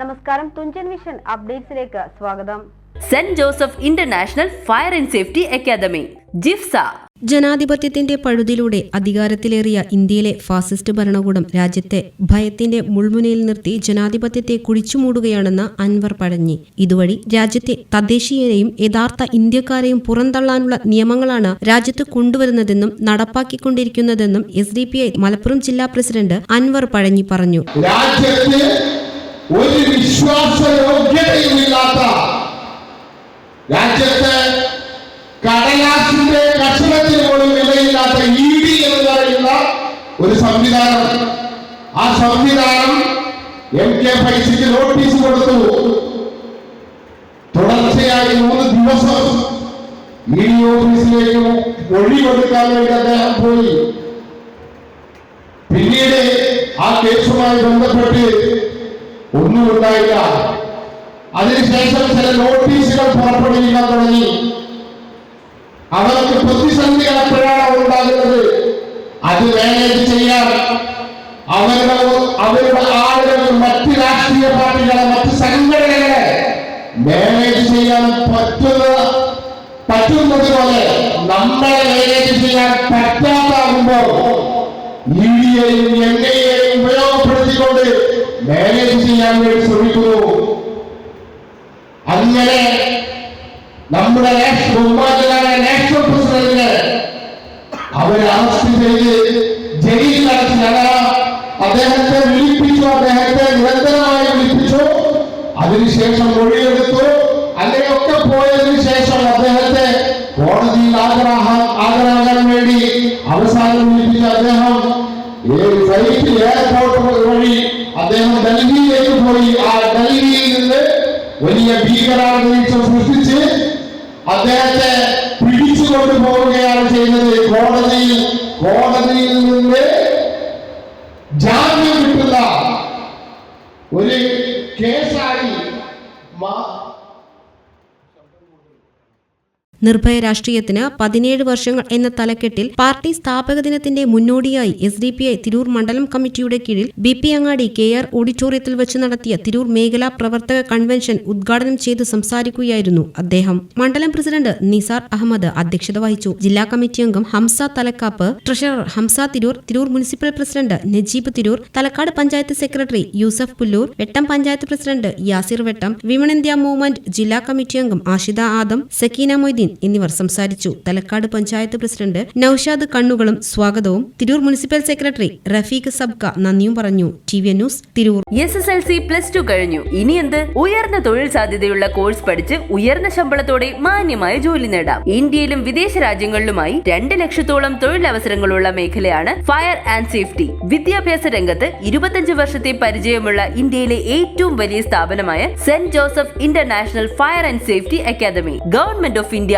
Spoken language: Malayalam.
നമസ്കാരം തുഞ്ചൻ വിഷൻ അപ്ഡേറ്റ്സിലേക്ക് സ്വാഗതം. Saint Joseph International Fire and Safety Academy JIFSA. ജനാധിപത്യത്തിന്റെ പഴുതിലൂടെ അധികാരത്തിലേറിയ ഇന്ത്യയിലെ ഫാസിസ്റ്റ് ഭരണകൂടം രാജ്യത്തെ ഭയത്തിന്റെ മുൾമുനയിൽ നിർത്തി ജനാധിപത്യത്തെ കുഴിച്ചുമൂടുകയാണെന്ന് അൻവർ പഴഞ്ഞി. ഇതുവഴി രാജ്യത്തെ തദ്ദേശീയരെയും യഥാർത്ഥ ഇന്ത്യക്കാരെയും പുറന്തള്ളാനുള്ള നിയമങ്ങളാണ് രാജ്യത്ത് കൊണ്ടുവരുന്നതെന്നും നടപ്പാക്കിക്കൊണ്ടിരിക്കുന്നതെന്നും S D P I Malappuram ജില്ലാ പ്രസിഡന്റ് അൻവർ പഴഞ്ഞി പറഞ്ഞു. രാജ്യത്ത് വിശ്വാസ യോഗ്യതയുമില്ലാത്ത രാജ്യത്ത് കടലാസിന്റെ കഷണത്തിന് പോലും വിലയില്ലാത്ത ഇ ഡി എന്ന് പറയുന്ന ഒരു സംവിധാനം. ആ സംവിധാനം എം കെ ഫൈസിക്ക് നോട്ടീസ് കൊടുത്തു. തുടർച്ചയായി മൂന്ന് ദിവസം ഇ ഡി ഓഫീസിലേക്ക് മൊഴി കൊടുക്കാൻ വേണ്ടി അദ്ദേഹം പോയി. പിന്നീട് ആ കേസുമായി ബന്ധപ്പെട്ട് ഒന്നും ഉണ്ടായില്ല അതിനുശേഷം ചില നോട്ടീസുകൾ പുറപ്പെടുവിക്കാൻ തുടങ്ങി. അവർക്ക് പ്രതിസന്ധികൾ എപ്പോഴാണ് ഉണ്ടാകുന്നത് അത് മാനേജ് ചെയ്യാൻ അവരുടെ അവരുടെ ആളുകൾ മറ്റ് രാഷ്ട്രീയ പാർട്ടികളെ മറ്റ് സംഘടനകളെ മാനേജ് ചെയ്യാൻ പറ്റുന്ന പറ്റുന്നത് പോലെ നമ്മളെ മാനേജ് ചെയ്യാൻ പറ്റാത്താകുമ്പോൾ ഇഡിയെയും എൻഐയെയും ഉപയോഗപ്പെടുത്തിക്കൊണ്ട് മാനേജ് ചെയ്യാൻ വേണ്ടി ശ്രമിക്കുന്നു. അങ്ങനെ നമ്മുടെ ബഹുമാനായ നാഷണൽ പ്രസിഡന്റിനെ അവരെ അറസ്റ്റ് ചെയ്ത് ജയിലിൽ അടച്ച് അദ്ദേഹത്തെ വിളിപ്പിച്ചു അദ്ദേഹത്തെ നിരന്തരമായി വിളിപ്പിച്ചു. അതിനുശേഷം മൊഴിയെടുത്തു. അങ്ങനെയൊക്കെ പോയതിനു ശേഷം അദ്ദേഹത്തെ കോടതിയിൽ ആഗ്രഹം ഹാജരാകാൻ വേണ്ടി അവസാനം വിളിപ്പിച്ച അദ്ദേഹം ഏ- ഫ്ലൈറ്റിൽ എയർപോർട്ട് വഴി അദ്ദേഹം ഡൽഹിയിലേക്ക് പോയി. ആ ഡൽഹിയിൽ നിന്ന് വലിയ ഭീകരാന്തരീക്ഷം സൃഷ്ടിച്ച് അദ്ദേഹത്തെ പിടിച്ചു കൊണ്ടുപോവുകയാണ് ചെയ്യുന്നത് കോടതിയിൽ കോടതിയിൽ നിന്ന് ജാമ്യം കിട്ടുന്ന ഒരു കേസായി നിർഭയ രാഷ്ട്രീയത്തിന് പതിനേഴ് വർഷങ്ങൾ എന്ന തലക്കെട്ടിൽ പാർട്ടി സ്ഥാപക ദിനത്തിന്റെ മുന്നോടിയായി S D P I Tirur മണ്ഡലം കമ്മിറ്റിയുടെ കീഴിൽ B P Angadi K R ഓഡിറ്റോറിയത്തിൽ വെച്ച് നടത്തിയ തിരൂർ മേഖലാ പ്രവർത്തക കൺവെൻഷൻ ഉദ്ഘാടനം ചെയ്ത് സംസാരിക്കുകയായിരുന്നു അദ്ദേഹം. മണ്ഡലം പ്രസിഡന്റ് നിസാർ അഹമ്മദ് അധ്യക്ഷത വഹിച്ചു. ജില്ലാ കമ്മിറ്റി അംഗം Hamsa Thalakkappu treasurer Hamsa Tirur Tirur municipal president Najeeb Tirur Thalakkad panchayat secretary Yusuf Pullur Vettam panchayat president Yasir Vettam women India movement ജില്ലാ കമ്മിറ്റി അംഗം ആഷിദ ആദം സക്കീന മൊയ്തീൻ എന്നിവർ സംസാരിച്ചു. തലക്കാട് പഞ്ചായത്ത് പ്രസിഡന്റ് നൌഷാദ് കണ്ണുകളും സ്വാഗതവും. Tirur municipal secretary Rafeeq Sabkha നന്ദിയും പറഞ്ഞു. T V news Tirur. S S L C plus two കഴിഞ്ഞു. ഇനി എന്ത്? ഉയർന്ന തൊഴിൽ സാധ്യതയുള്ള കോഴ്സ് പഠിച്ച് ഉയർന്ന ശമ്പളത്തോടെ മാന്യമായ ജോലി നേടാം. ഇന്ത്യയിലും വിദേശ രാജ്യങ്ങളിലുമായി രണ്ട് ലക്ഷത്തോളം തൊഴിലവസരങ്ങളുള്ള മേഖലയാണ് ഫയർ ആൻഡ് സേഫ്റ്റി. വിദ്യാഭ്യാസ രംഗത്ത് ഇരുപത്തഞ്ച് വർഷത്തെ പരിചയമുള്ള ഇന്ത്യയിലെ ഏറ്റവും വലിയ സ്ഥാപനമായ Saint Joseph International Fire and Safety Academy government of India